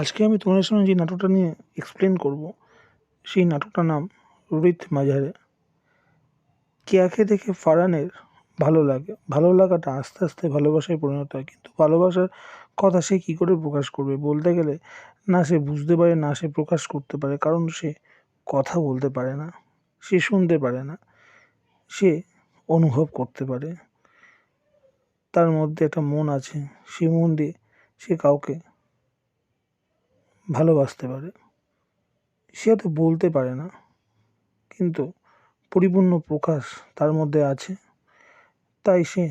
আজকে আমি তোমাদের সামনে যে নাটকটা নিয়ে এক্সপ্লেন করব, সেই নাটকটার নাম রোহিত মাঝারে। কেয়াকে দেখে ফারানের ভালো লাগে? ভালো লাগাটা আস্তে আস্তে ভালোবাসায় পরিণত হয়, কিন্তু ভালোবাসার কথা সে কী করে প্রকাশ করবে? বলতে গেলে না সে বুঝতে পারে, না সে প্রকাশ করতে পারে, কারণ সে কথা বলতে পারে না, সে শুনতে পারে না, সে অনুভব করতে পারে। তার মধ্যে একটা মন আছে, সেই মন দিয়ে সে কাউকে ভালোবাসতে পারে। সে হয়তো বলতে পারে না, কিন্তু পরিপূর্ণ প্রকাশ তার মধ্যে আছে। তাই সে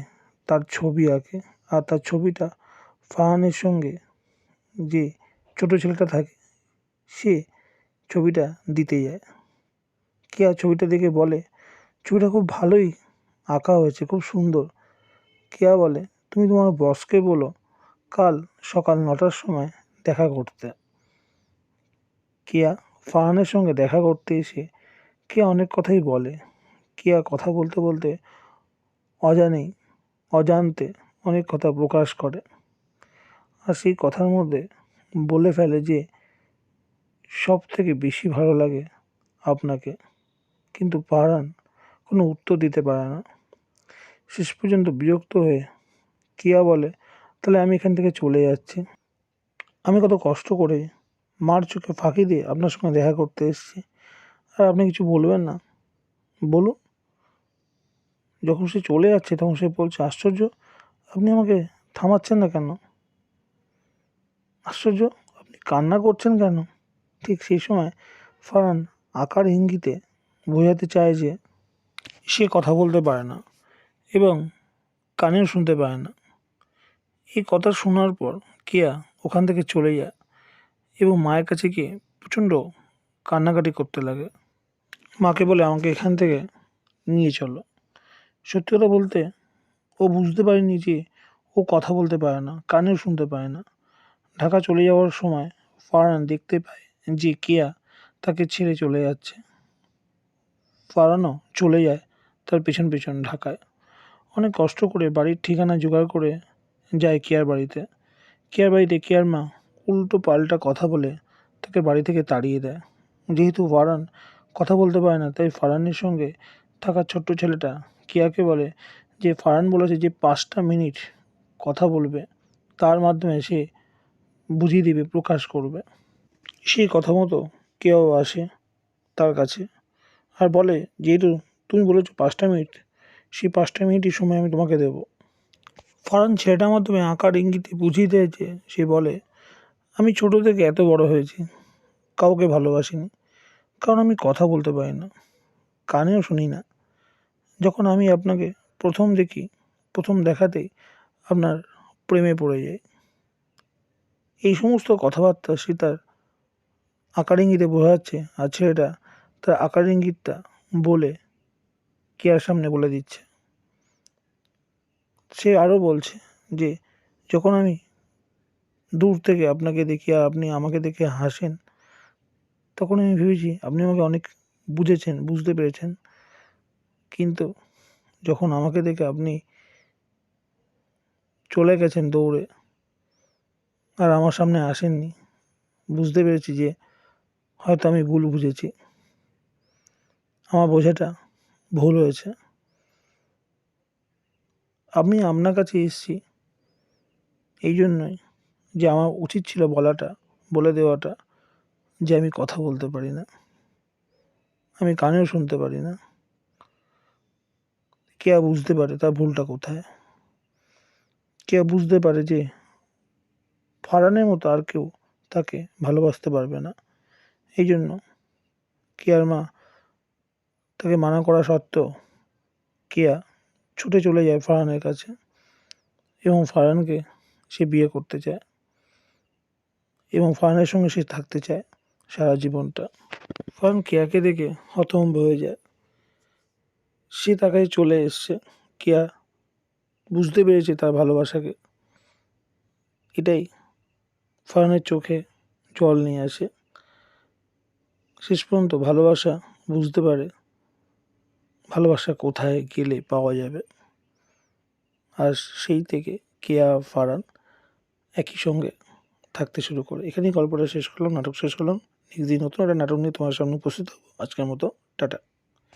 তার ছবি আঁকে, আর তার ছবিটা ফাহানের সঙ্গে যে ছোট ছেলেটা থাকে, সে ছবিটা দিতে যায়। কেয়া ছবিটা দেখে বলে, ছবিটা খুব ভালোই আঁকা হয়েছে, খুব সুন্দর। কেয়া বলে, তুমি তোমার বসকে বলো, কাল সকাল নটার সময় দেখা করতে। কেয়া ফারহানের সঙ্গে দেখা করতে এসে কেয়া অনেক কথাই বলে। কেয়া কথা বলতে বলতে অজানেই অজান্তে অনেক কথা প্রকাশ করে আর সেই কথার মধ্যে বলে ফেলে যে সব থেকে বেশি ভালো লাগে আপনাকে। কিন্তু পারান কোনো উত্তর দিতে পারে না। শেষ পর্যন্ত বিরক্ত হয়ে কিয়া বলে, তাহলে আমি এখান থেকে চলে যাচ্ছি। আমি কত কষ্ট করে মার চোখে ফাঁকি দিয়ে আপনার সঙ্গে দেখা করতে এসেছি। আর আপনি কিছু বলবেন না? বলুন। যখন সে চলে যাচ্ছে, তখন সে বলছে, আশ্চর্য, আপনি আমাকে থামাচ্ছেন না কেন? আশ্চর্য, আপনি কান্না করছেন কেন? ঠিক সেই সময় ফারান আকার ইঙ্গিতে বোঝাতে চায় যে সে কথা বলতে পারে না এবং কানেও শুনতে পায় না। এই কথা শোনার পর কেয়া ওখান থেকে চলে যায়। এবং মায়ের কাছে গিয়ে প্রচণ্ড কান্নাকাটি করতে লাগে। মাকে বলে, আমাকে এখান থেকে নিয়ে চলো। সত্যি কথা বলতে, ও বুঝতে পারেনি যে ও কথা বলতে পারে না, কানেও শুনতে পায় না। ঢাকা চলে যাওয়ার সময় ফারহান দেখতে পায় যে কেয়া তাকে ছেড়ে চলে যাচ্ছে। ফারহানও চলে যায় তার পেছন পেছন ঢাকায়। অনেক কষ্ট করে বাড়ির ঠিকানা জোগাড় করে যায় কেয়ার বাড়িতে। কেয়ার বাড়িতে কেয়ার মা উল্টো পাল্টা কথা বলে তাকে বাড়ি থেকে তাড়িয়ে দেয়। যেহেতু ফারহান কথা বলতে পারে না, তাই ফারহানের সঙ্গে থাকা ছোট্ট ছেলেটা কেয়াকে বলে যে ফারহান বলেছে যে, পাঁচটা মিনিট কথা বলবে, তার মাধ্যমে সে বুঝিয়ে দিবে, প্রকাশ করবে। সেই কথা মতো কেউ আসে তার কাছে আর বলে, যেহেতু তুমি বলেছ পাঁচটা মিনিট, সেই পাঁচটা মিনিটই সময় আমি তোমাকে দেবো। ফারহান ছেলেটার মাধ্যমে আঁকার ইঙ্গিতে বুঝিয়ে দেয় যে, সে বলে আমি ছোটো থেকে এত বড় হয়েছি, কাউকে ভালোবাসিনি, কারণ আমি কথা বলতে পারি না, কানেও শুনি না। যখন আমি আপনাকে প্রথম দেখি, প্রথম দেখাতেই আপনার প্রেমে পড়ে যাই। এই সমস্ত কথাবার্তা সে তার আকার ইঙ্গিতে বোঝাচ্ছে আর ছেলেটা তার আকার ইঙ্গিতটা বলে কেয়ার সামনে বলে দিচ্ছে। সে আরও বলছে যে, যখন আমি দূর থেকে আপনাকে দেখি আর আপনি আমাকে দেখে হাসেন। তখন আমি ভেবেছি, আপনি আমাকে অনেক বুঝেছেন, বুঝতে পেরেছেন। কিন্তু যখন আমাকে দেখে আপনি চলে গেছেন দৌড়ে, আর আমার সামনে আসেননি, বুঝতে পেরেছি যে হয়তো আমি ভুল বুঝেছি। আমার বোঝাটা ভুল হয়েছে। আমি আপনার কাছে এসেছি, এই জন্যই যে আমার উচিত ছিল বলাটা, বলে দেওয়াটা যে আমি কথা বলতে পারি না। আমি কানেও শুনতে পারি না। কে বুঝতে পারে তার ভুলটা কোথায়? কে বুঝতে পারে যে ফারানের মতো আর কেউ তাকে ভালোবাসতে পারবে না? এই জন্য কেয়ার মা তাকে মানা করা সত্ত্বেও কেয়া ছুটে চলে যায় ফারহানের কাছে এবং ফারহানকে সে বিয়ে করতে চায়। এবং ফারহানের সঙ্গে সে থাকতে চায় সারা জীবনটা। ফারহান কেয়াকে দেখে হতভম্ব হয়ে যায়। সে তার কাছে চলে এসছে। কেয়া বুঝতে পেরেছে তার ভালোবাসাকে। এটাই ফারহানের চোখে জল নিয়ে আসে। শেষ পর্যন্ত ভালোবাসা বুঝতে পারে ভালোবাসা কোথায় গেলে পাওয়া যাবে। আর সেই থেকে কেয়া ফারান একই সঙ্গে থাকতে শুরু করে। এখানেই গল্পটা শেষ করলাম, নাটক শেষ করলাম। নেক্সট দিন নতুন একটা নাটক নিয়ে তোমার সামনে উপস্থিত হব। আজকের মতো, টাটা।